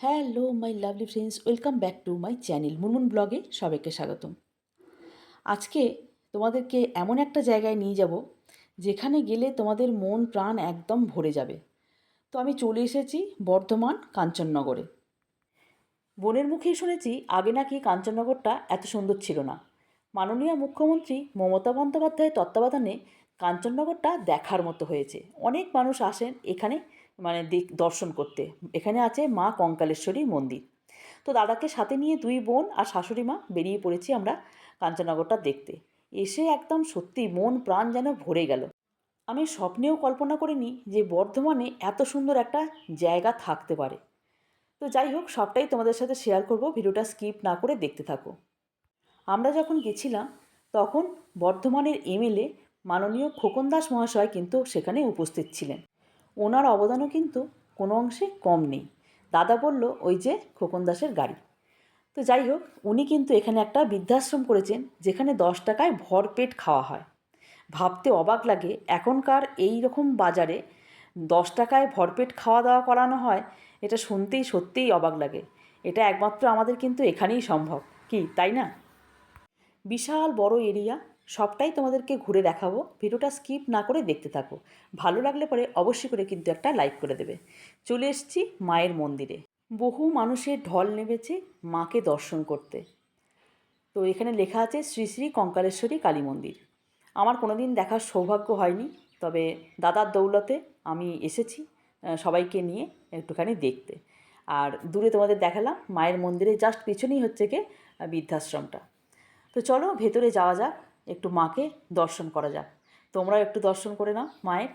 Hello my lovely friends welcome back to my channel Munmun ব্লগে সবাইকে স্বাগতম। আজকে তোমাদেরকে এমন একটা জায়গায় নিয়ে যাব, যেখানে গেলে তোমাদের মন, প্রাণ একদম ভরে যাবে। তো আমি চলে এসেছি বর্ধমান কাঞ্চননগরে। বনের মুখেই শুনেছি, আগে নাকি কাঞ্চননগরটা এত সুন্দর ছিল না। মাননীয় মুখ্যমন্ত্রী মমতা বন্দ্যোপাধ্যায়ের তত্ত্বাবধানে কাঞ্চননগরটা দেখার মতো হয়েছে। অনেক মানুষ আসেন এখানে মানে দেখ দর্শন করতে। এখানে আছে মা কঙ্কালেশ্বরী মন্দির। তো দাদাকে সাথে নিয়ে দুই বোন আর শাশুড়ি মা বেরিয়ে পড়েছি আমরা কাঞ্চনগরটা দেখতে। এসে একদম সত্যি মন প্রাণ যেন ভরে গেল। আমি স্বপ্নেও কল্পনা করিনি যে বর্ধমানে এত সুন্দর একটা জায়গা থাকতে পারে। তো যাই হোক, সবটাই তোমাদের সাথে শেয়ার করব, ভিডিওটা স্কিপ না করে দেখতে থাকো। আমরা যখন গেছিলাম, তখন বর্ধমানের এমএলএ মাননীয় খোকন দাস মহাশয় কিন্তু সেখানে উপস্থিত ছিলেন। ওনার অবদানও কিন্তু কোনো অংশে কম নেই। দাদা বলল, ওই যে খোকন দাসের গাড়ি। তো যাই হোক, উনি কিন্তু এখানে একটা বৃদ্ধাশ্রম করেছেন, যেখানে দশ টাকায় ভরপেট খাওয়া হয়। ভাবতে অবাক লাগে, এখনকার এই রকম বাজারে দশ টাকায় ভরপেট খাওয়া দাওয়া করানো হয়, এটা শুনতেই সত্যিই অবাক লাগে। এটা একমাত্র আমাদের কিন্তু এখানেই সম্ভব, কি, তাই না? বিশাল বড় এরিয়া সবটাই তোমাদেরকে ঘুরে দেখাবো। ভিডিওটা স্কিপ না করে দেখতে থাকো। ভালো লাগলে পরে অবশ্যই করে কিন্তু একটা লাইক করে দেবে। চলে এসেছি মায়ের মন্দিরে। বহু মানুষের ঢল নেমেছে মাকে দর্শন করতে। তো এখানে লেখা আছে শ্রী শ্রী কঙ্কালেশ্বরী কালী মন্দির। আমার কোনো দিন দেখার সৌভাগ্য হয়নি, তবে দাদার দৌলতে আমি এসেছি সবাইকে নিয়ে একটুখানি দেখতে। আর দূরে তোমাদের দেখালাম, মায়ের মন্দিরে জাস্ট পিছনেই হচ্ছে গিয়ে বৃদ্ধাশ্রমটা। তো চলো ভেতরে যাওয়া যাক। একটু মাকে দর্শন করা যাক। তোমরাও একটু দর্শন করে নাও, মায়ের।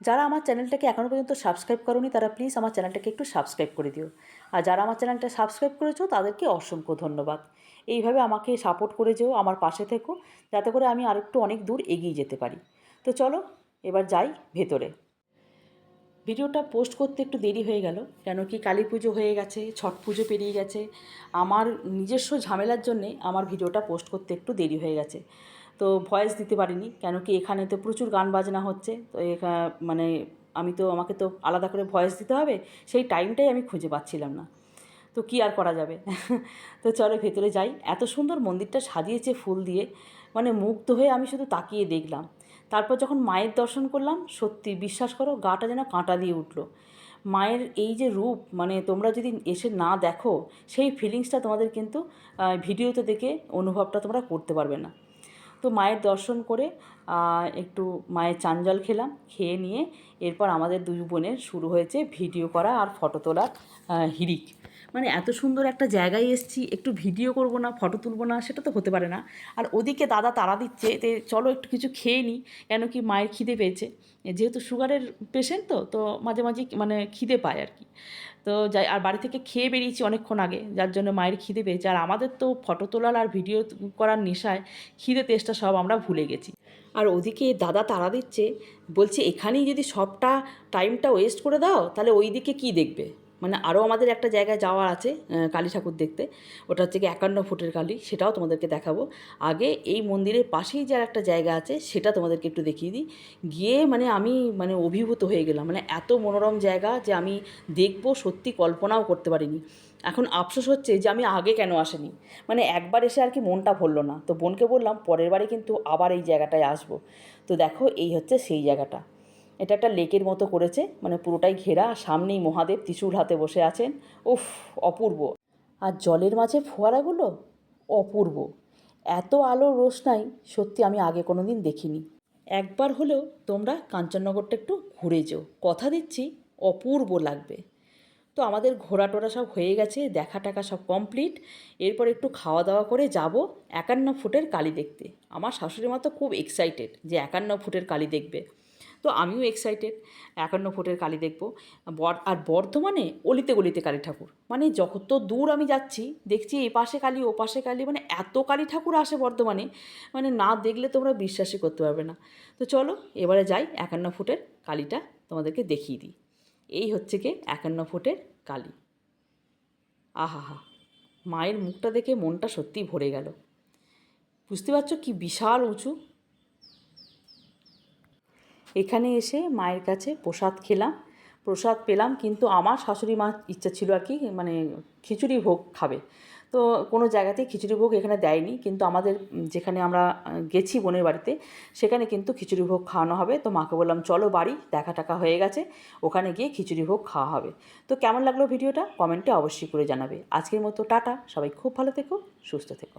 যারা আমার চ্যানেলটাকে এখনও পর্যন্ত সাবস্ক্রাইব করোনি, তারা প্লিজ আমার চ্যানেলটাকে একটু সাবস্ক্রাইব করে দিও। আর যারা আমার চ্যানেলটা সাবস্ক্রাইব করেছ, তাদেরকে অসংখ্য ধন্যবাদ। এইভাবে আমাকে সাপোর্ট করে যেও, আমার পাশে থেকো, যাতে করে আমি আরেকটু অনেক দূর এগিয়ে যেতে পারি। তো চলো, এবার যাই ভেতরে। ভিডিওটা পোস্ট করতে একটু দেরি হয়ে গেল, কেন কি কালী পুজো হয়ে গেছে, ছট পুজো পেরিয়ে গেছে। আমার নিজস্ব ঝামেলার জন্যে আমার ভিডিওটা পোস্ট করতে একটু দেরি হয়ে গেছে। তো ভয়েস দিতে পারিনি, কেন কি এখানে তো প্রচুর গান বাজনা হচ্ছে, তো এখা- মানে আমি তো, আমাকে তো আলাদা করে ভয়েস দিতে হবে, সেই টাইমটাই আমি খুঁজে পাচ্ছিলাম না। তো কি আর করা যাবে? তো চলো ভেতরে যাই। এত সুন্দর মন্দিরটা সাজিয়েছে ফুল দিয়ে মানে মুগ্ধ হয়ে আমি শুধু তাকিয়ে দেখলাম। তারপর যখন মায়ের দর্শন করলাম, সত্যি বিশ্বাস করো, গাটা যেন কাঁটা দিয়ে উঠল। মায়ের এই যে রূপ মানে তোমরা যদি এসে না দেখো, সেই ফিলিংসটা তোমাদের কিন্তু ভিডিওতে দেখে অনুভবটা তোমরা করতে পারবে না। তো মায়ের দর্শন করে একটু মায়ের চাঞ্জল খেলাম, খেয়ে নিয়ে এরপর আমাদের দুই বোনের শুরু হয়েছে ভিডিও করা আর ফটো তোলার হিরিক মানে এত সুন্দর একটা জায়গায় এসেছি, একটু ভিডিও করব না, ফটো তুলবো না, সেটা তো হতে পারে না। আর ওদিকে দাদা তাড়া দিচ্ছে তে চলো একটু কিছু খেয়ে নিই, কেন কি মায়ের খিদে পেয়েছে। যেহেতু সুগারের পেশেন্ট তো তো মাঝে মাঝে মানে খিদে পায় আর কি। তো যাই, আর বাড়ি থেকে খেয়ে বেরিয়েছি অনেকক্ষণ আগে, যার জন্য মায়ের খিদে পেয়েছে। আর আমাদের তো ফটো তোলার আর ভিডিও করার নেশায় খিদে তেষ্টা সব আমরা ভুলে গেছি। আর ওদিকে দাদা তারা দিচ্ছে, বলছে এখানেই যদি সবটা টাইমটা ওয়েস্ট করে দাও, তাহলে ওই দিকে কী দেখবে? মানে আরও আমাদের একটা জায়গায় যাওয়ার আছে কালী ঠাকুর দেখতে। ওটা হচ্ছে কি একান্ন ফুটের কালী, সেটাও তোমাদেরকে দেখাবো। আগে এই মন্দিরের পাশেই যার একটা জায়গা আছে, সেটা তোমাদেরকে একটু দেখিয়ে দিই। গিয়ে মানে আমি মানে অভিভূত হয়ে গেলাম মানে এত মনোরম জায়গা যে আমি দেখব সত্যি কল্পনাও করতে পারিনি। এখন আফসোস হচ্ছে যে আমি আগে কেন আসেনি? মানে একবার এসে আর কি মনটা ভরলো না। তো বোনকে বললাম, পরের বারে কিন্তু আবার এই জায়গাটায় আসব। তো দেখো, এই হচ্ছে সেই জায়গাটা। এটা একটা লেকের মতো করেছে মানে পুরোটাই ঘেরা সামনেই মহাদেব ত্রিশূল হাতে বসে আছেন। উফ, অপূর্ব। আর জলের মাঝে ফোয়ারাগুলো অপূর্ব। এত আলোর রোশনাই সত্যি আমি আগে কোনো দিন দেখিনি। একবার হলেও তোমরা কাঞ্চননগরটা একটু ঘুরে যেও। কথা দিচ্ছি, অপূর্ব লাগবে। তো আমাদের ঘোরা টোরা সব হয়ে গেছে দেখা টাকা সব কমপ্লিট। এরপর একটু খাওয়া দাওয়া করে যাব একান্ন ফুটের কালী দেখতে। আমার শাশুড়ি মা তো খুব এক্সাইটেড যে একান্ন ফুটের কালী দেখবে। তো আমিও এক্সাইটেড একান্ন ফুটের কালী দেখব। আর বর্ধমানে অলিতে গলিতে কালী ঠাকুর। মানে যত দূর আমি যাচ্ছি, দেখছি এ পাশে কালী, ও পাশে কালী মানে এত কালী ঠাকুর আসে বর্ধমানে মানে না দেখলে তোমরা বিশ্বাসই করতে পারবে না। তো চলো, এবারে যাই একান্ন ফুটের কালীটা তোমাদেরকে দেখিয়ে দিই। এই হচ্ছে কি? একান্ন ফুটের কালী। আহাহা, মায়ের মুখটা দেখে মনটা সত্যিই ভরে গেল। বুঝতে পারছ কি বিশাল উঁচু? এখানে এসে মায়ের কাছে প্রসাদ খেলাম। প্রসাদ পেলাম কিন্তু আমার শাশুড়ি মা ইচ্ছা ছিল আর কি মানে খিচুড়ি ভোগ খাবে। তো কোনো জায়গাতেই খিচুড়ি ভোগ এখানে দেয়নি কিন্তু আমাদের যেখানে আমরা গেছি বোনের বাড়িতে, সেখানে কিন্তু খিচুড়ি ভোগ খাওয়ানো হবে। তো মাকে বললাম, চলো বাড়ি, দেখা টাকা হয়ে গেছে, ওখানে গিয়ে খিচুড়ি ভোগ খাওয়া হবে। তো কেমন লাগল ভিডিওটা কমেন্টে অবশ্যই করে জানাবে। আজকের মতো টাটা, সবাই খুব ভালো থেকো, সুস্থ থেকো।